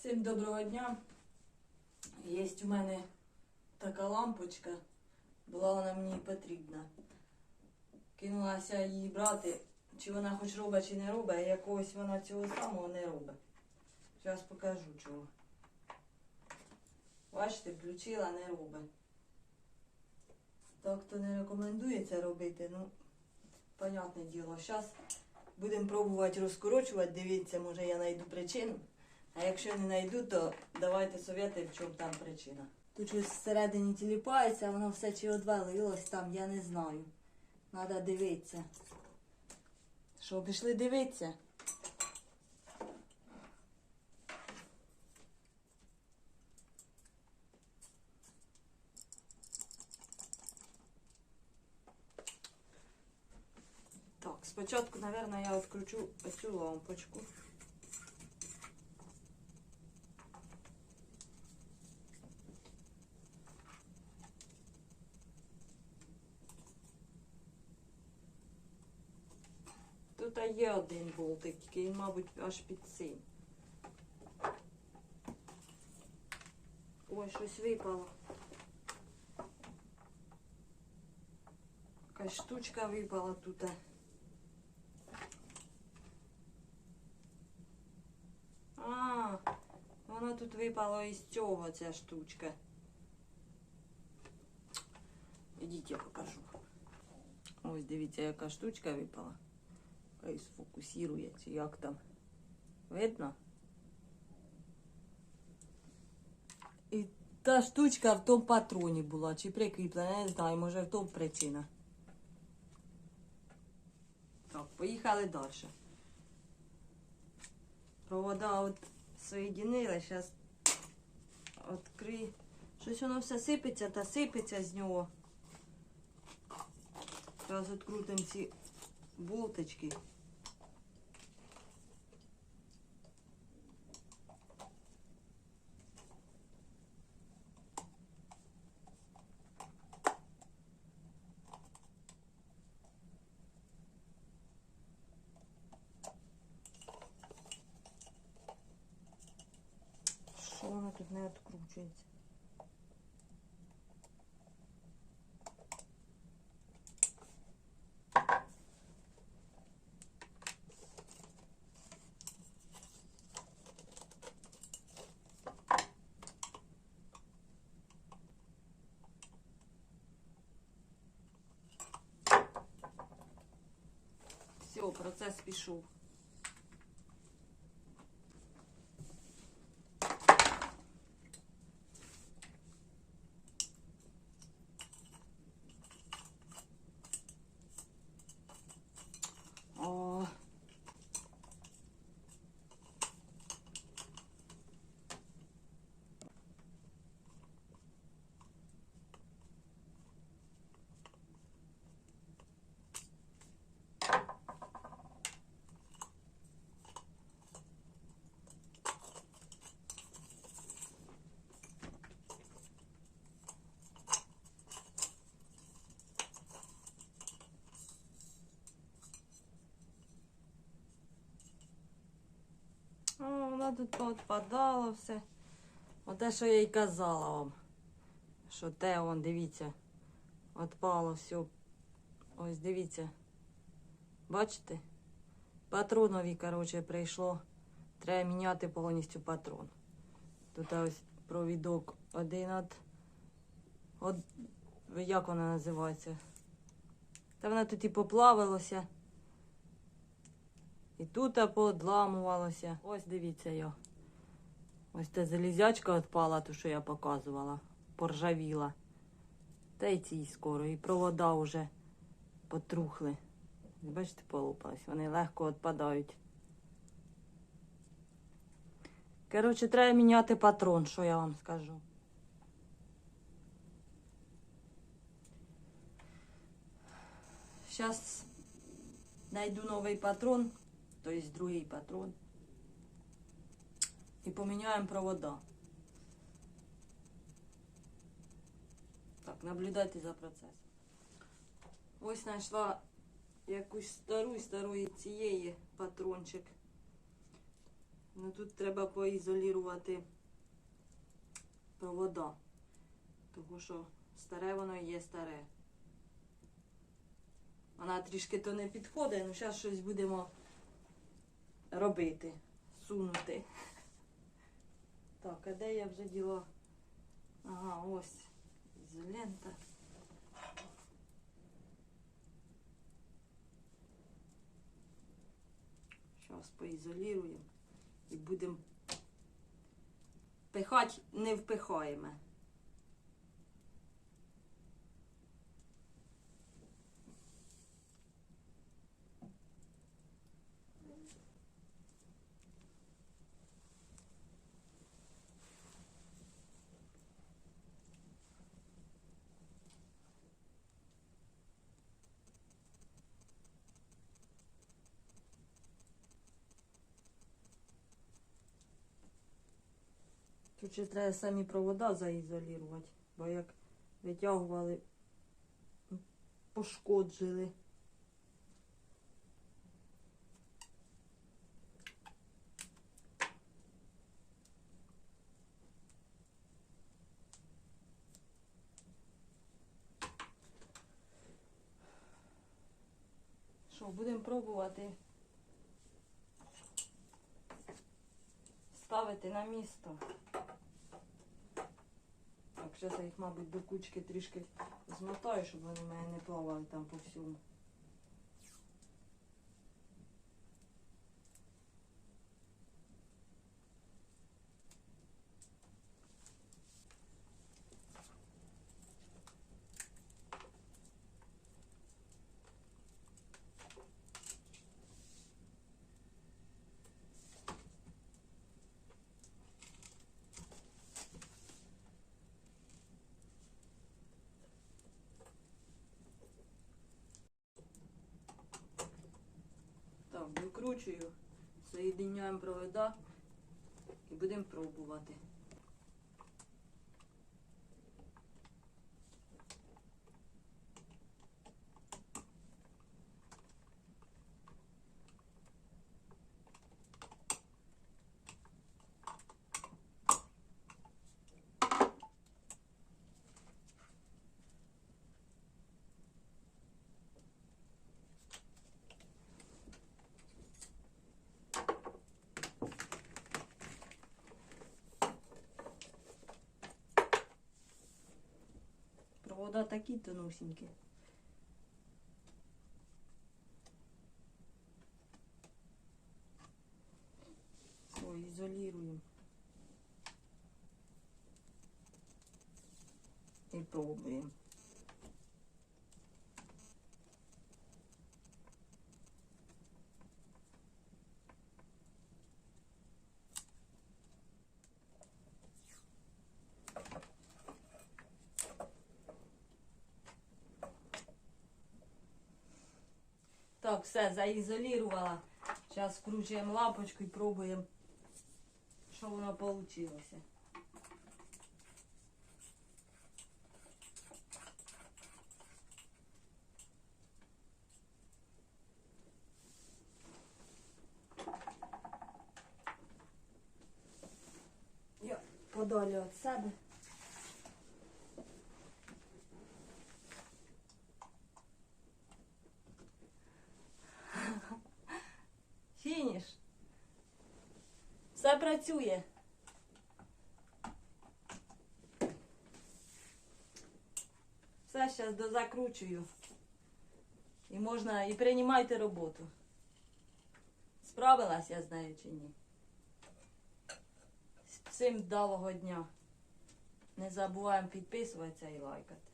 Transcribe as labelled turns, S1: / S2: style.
S1: Всім доброго дня. Є у мене така лампочка. Була вона мені потрібна. Кинулася її брати, чи вона хоч робить, чи не робить, а якогось вона цього самого не робить. Зараз покажу чого. Бачите, включила, не робить. Так то не рекомендується робити, ну, понятне діло. Зараз будемо пробувати розкорочувати, дивіться, може я знайду причину. А якщо не знайду, то давайте совєти, в чому там причина. Тут щось всередині тіліпається, воно все чи одвалилось там, я не знаю. Надо дивитися. Що, пішли дивитися? Так, спочатку, мабуть, я відключу оцю лампочку. Тут є один болтик, тільки він, мабуть, аж під цим. Ой, щось випало. Якась штучка випала тут. А, воно тут випало із цього ця штучка. Ідіть, я покажу. Ось дивіться, яка штучка випала. Хай сфокусується, як там. Видно? І та штучка в тому патроні була, чи прикріплена, я не знаю, може в тому причина. Так, поїхали далі. Провода от соєдинили, зараз відкрию. Щось воно все сипеться та сипеться з нього. Зараз відкрутимо ці болточки. не відкручується? Все, процес пішов. Тут поотпадала все. Оте, що я й казала вам. Що те, вон, дивіться, отпало все. Ось дивіться. Бачите? Патронові, коротше, прийшло. Треба міняти повністю патрон. Тут ось провідок один от. от як вона називається? Та вона тут і поплавилася. І тут поодламувалося. Ось дивіться його. Ось та залізячка відпала, ту, що я показувала. Поржавіла. Та й цій скоро. І провода вже потрухли. Бачите, полупались. Вони легко відпадають. Коротше, треба міняти патрон, що я вам скажу. Зараз знайду новий патрон, тобто другий патрон. І поміняємо провода. Так, наблюдайте за процесом. Ось знайшла якусь стару старої цієї патрончик. Ну тут треба поізолірувати провода. Тому що старе воно і є старе. Вона трішки то не підходить, ну зараз щось будемо робити. Сунути. Так, а де я вже діла? Ага, ось. Ізолента. Зараз поізоліруємо і будемо пихати не впихаємо. Тут ще треба самі провода заізолірувати, бо як витягували, пошкоджили. Що, будемо пробувати ставити на місто. Так, зараз я їх, мабуть, до кучки трішки змотаю, щоб вони в мене не плавали там по всьому. Так, викручую, соєдиняємо провода і будемо пробувати. Провода такі тонусенькі. Все, ізоліруємо. І пробуємо. Так, все, заізолірувала. Зараз вкручуємо лапочку і пробуємо, що воно вийшло. Я подалі від себе. Фініш. Все працює. Все, зараз дозакручую. І можна, і приймайте роботу. Справилась я з нею чи ні? Всім вдалого дня. Не забуваємо підписуватися і лайкати.